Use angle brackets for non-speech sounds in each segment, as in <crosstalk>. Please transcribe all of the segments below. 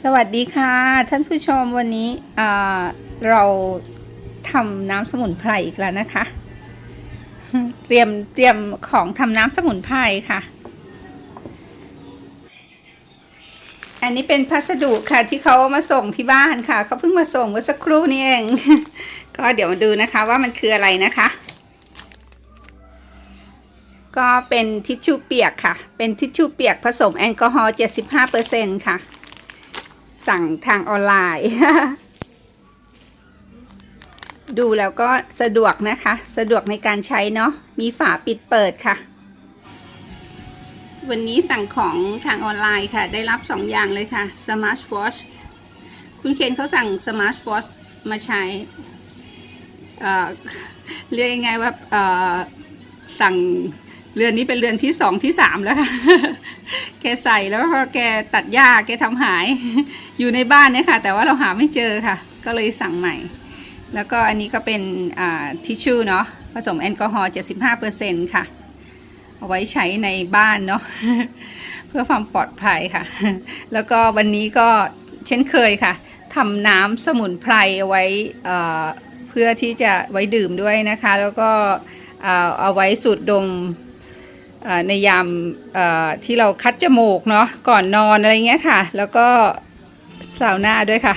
สวัสดีค่ะ ท่านผู้ชมวันนี้เราทำน้ำสมุนไพรอีกแล้วนะคะ เตรียมเตรียมของทำน้ำสมุนไพรค่ะ อันนี้เป็นพัสดุค่ะที่เขามาส่งที่บ้านค่ะเขาเพิ่งมาส่งเมื่อสักครู่นี้เองก็เดี๋ยวมาดูนะคะว่ามันคืออะไรนะคะ ก็เป็นทิชชู่เปียกค่ะ เป็นทิชชู่เปียกผสมแอลกอฮอล์75%ค่ะ สั่งทางออนไลน์ ดูแล้วก็สะดวกนะคะ สะดวกในการใช้เนาะมีฝาปิดเปิดค่ะ วันนี้สั่งของทางออนไลน์ค่ะ ได้รับสองอย่างเลยค่ะ Smart Watch คุณเคนเขาสั่ง Smart Watch มาใช้เเรียกยังไงว่าสั่ง เรือนนี้เป็นเรือนที่สองที่สามแล้วค่ะ แกใส่แล้วก็แกตัดหญ้าแกทำหาย อยู่ในบ้านเนี่ยค่ะ แต่ว่าเราหาไม่เจอค่ะ ก็เลยสั่งใหม่ แล้วก็อันนี้ก็เป็นทิชชู่เนาะผสมแอลกอฮอล์75%ค่ะ เอาไว้ใช้ในบ้านเนาะเพื่อความปลอดภัยค่ะ แล้วก็วันนี้ก็เช่นเคยค่ะทำน้ำสมุนไพรเอาไว้เพื่อที่จะไว้ดื่มด้วยนะคะ แล้วก็เอาไว้สูดดม ในยามที่เราคัดจมูกเนาะก่อนนอนอะไรเงี้ยค่ะ แล้วก็สาวหน้าด้วยค่ะ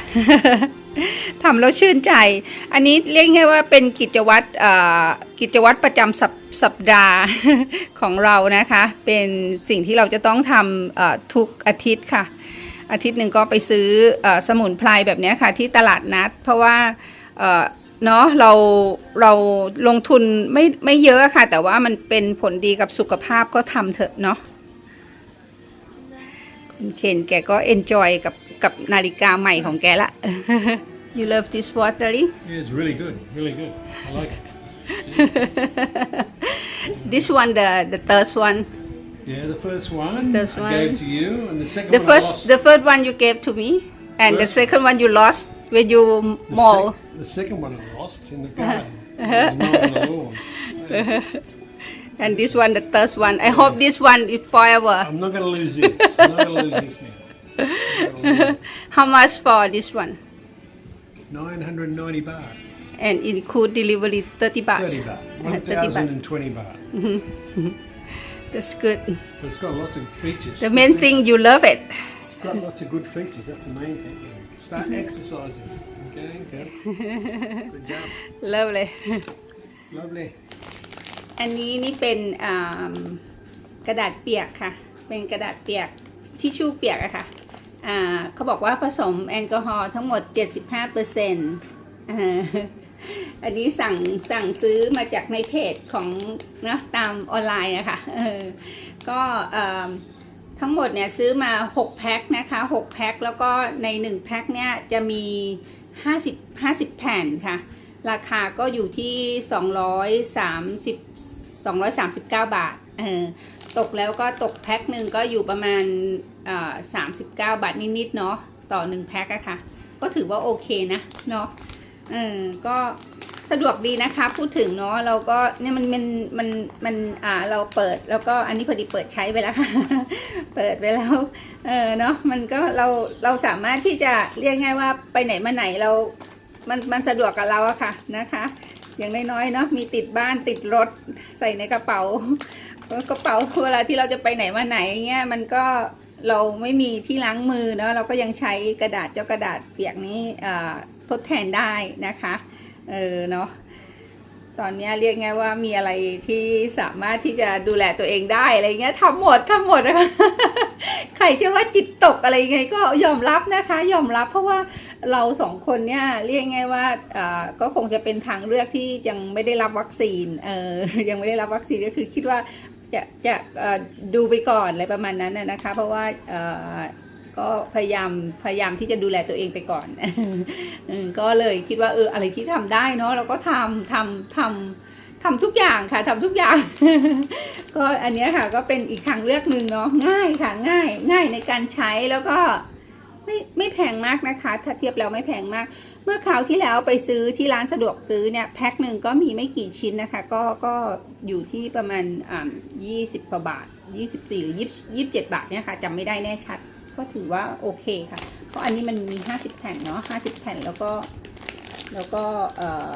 ทำแล้วชื่นใจ อันนี้เรียกง่ายว่าเป็นกิจวัตรกิจวัตรประจำสัปสัปดาห์ของเรานะคะ เป็นสิ่งที่เราจะต้องทำทุกอาทิตย์ค่ะ อาทิตย์หนึ่งก็ไปซื้ออสมุนไพรแบบนี้ค่ะที่ตลาดนัด เพราะว่า เอ่อเนาะเราเราลงทุนไม่ไม่เยอะค่ะ แต่ว่ามันเป็นผลดีกับสุขภาพก็ทำเถอะเนาะคุณเคนแกก็เอนจอยกับกับนาฬิกาใหม่ของแกละ you love this watering Yeah, it's really good, really good. I like it. this one the the third one Yeah, the first one This I one. gave to you, and the second the one I first lost. the first one you gave to me and the First- second one you lost when you The mall sec- the second one I lost in the <laughs> garden. There's no on the lawn. and this one the third one I hope this one is forever I'm not going to lose this. I'm not to lose this now. Gonna <laughs> how much for this one 990 baht. and include delivery 30 baht 30 baht. <laughs> 30 baht 1020 baht. that's good But it's got lots of features. the main thing you love it It's got lots of good features. That's the main thing. Start exercising. Okay, okay. Good job. เริ่มเลย Lovely. อันนี้นี่เป็นอ่ากระดาษเปียกค่ะ เป็นกระดาษเปียกทิชชู่เปียกอะค่ะอ่าเขาบอกว่าผสมแอลกอฮอล์ทั้งหมด 75เปอร์เซ็นต์อันนี้สั่งสั่งซื้อมาจากในเพจของนะตามออนไลน์นะคะเออก็เอ่อทั้งหมดเนี่ยซื้อมา 6 แพ็คนะคะ 6 แพ็คแล้วก็ใน 1 แพ็คเนี่ยจะมี 50 50 แผ่นค่ะ ราคาก็อยู่ที่ 230 239 บาทเออตกแล้วก็ตกแพ็คหนึ่งก็อยู่ประมาณเอ่อ39บาทนิดๆเนาะต่อ1แพ็คอะค่ะ ก็ถือว่าโอเคนะเนาะเออก็ สะดวกดีนะคะ พูดถึงเนาะเราก็เนี่ยมันมันมันมันอ่าเราเปิดแล้วก็อันนี้พอดีเปิดใช้ไปแล้วค่ะเปิดไปแล้วเออเนาะมันก็เราเราสามารถที่จะเรียกง่ายว่าไปไหนมาไหนเรา มันมันสะดวกกับเราอะค่ะนะคะ อย่างน้อยๆเนาะมีติดบ้านติดรถใส่ในกระเป๋ากระเป๋าเวลาที่เราจะไปไหนมาไหนเงี้ยมันก็เราไม่มีที่ล้างมือเนาะเราก็ยังใช้กระดาษเจ้ากระดาษเปียกนี้อ่าทดแทนได้นะคะ เออเนาะตอนนี้เรียกไงว่ามีอะไรที่สามารถที่จะดูแลตัวเองได้อะไรเงี้ยทำหมดทำหมดนะคะใครจะว่าจิตตกอะไรไงก็ยอมรับนะคะ ยอมรับเพราะว่าเราสองคนเนี่ยเรียกไงว่าอ่าก็คงจะเป็นทางเลือกที่ยังไม่ได้รับวัคซีนเออยังไม่ได้รับวัคซีนก็คือคิดว่าจะจะดูไปก่อนอะไรประมาณนั้นนะคะ เพราะว่าเอ่อ ก็พยายามพยายามที่จะดูแลตัวเองไปก่อนก็เลยคิดว่าเอออะไรที่ทำได้เนาะเราก็ทำทำทำทำทุกอย่างค่ะทำทุกอย่าง ก็อันนี้ค่ะก็เป็นอีกทางเลือกหนึ่งเนาะง่ายค่ะง่ายง่ายในการใช้แล้วก็ไม่ไม่แพงมากนะคะ ถ้าเทียบแล้วไม่แพงมาก เมื่อคราวที่แล้วไปซื้อที่ร้านสะดวกซื้อเนี่ยแพ็คหนึ่งก็มีไม่กี่ชิ้นนะคะ ก็ก็อยู่ที่ประมาณอ่ายี่สิบกว่าบาทยี่สิบสี่หรือยี่สิบเจ็ดบาทเนี่ยค่ะจำไม่ได้แน่ชัด ก็ถือว่าโอเคค่ะ เพราะอันนี้มันมี 50 แผ่นเนาะ50 แผ่นแล้วก็แล้วก็เอ่อ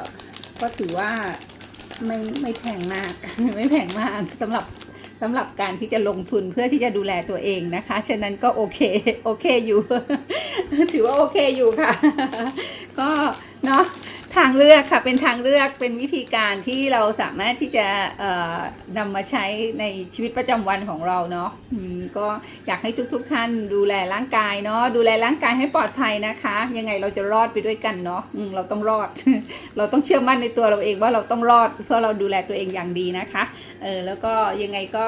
ก็ถือว่าไม่ไม่แพงมาก ไม่แพงมากสำหรับสำหรับการที่จะลงทุนเพื่อที่จะดูแลตัวเองนะคะ ฉะนั้นก็โอเคโอเคอยู่ ถือว่าโอเคอยู่ค่ะ ก็เนาะ ทางเลือกค่ะเป็นทางเลือกเป็นวิธีการที่เราสามารถที่จะเอ่อนำมาใช้ในชีวิตประจำวันของเราเนาะก็อยากให้ทุกๆทท่านดูแลร่างกายเนาะดูแลร่างกายให้ปลอดภัยนะคะ ยังไงเราจะรอดไปด้วยกันเนาะเราต้องรอด เราต้องเชื่อมั่นในตัวเราเองว่าเราต้องรอด เพื่อเราดูแลตัวเองอย่างดีนะคะเออแล้วก็ยังไงก็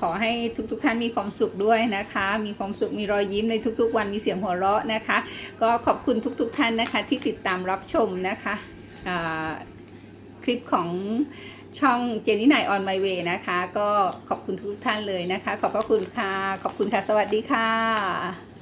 ขอให้ทุกๆทท่านมีความสุขด้วยนะคะ มีความสุขมีรอยยิ้มในทุกๆ วันมีเสียงหัวเราะนะคะ ก็ขอบคุณทุกๆทท่านนะคะ ที่ติดตามรับชมนะคะคลิปของช่องเจนี่นายออนไมเวนะคะ ก็ขอบคุณทุกท่านเลยนะคะ ขอบพระคุณค่ะ ขอบคุณค่ะ สวัสดีค่ะ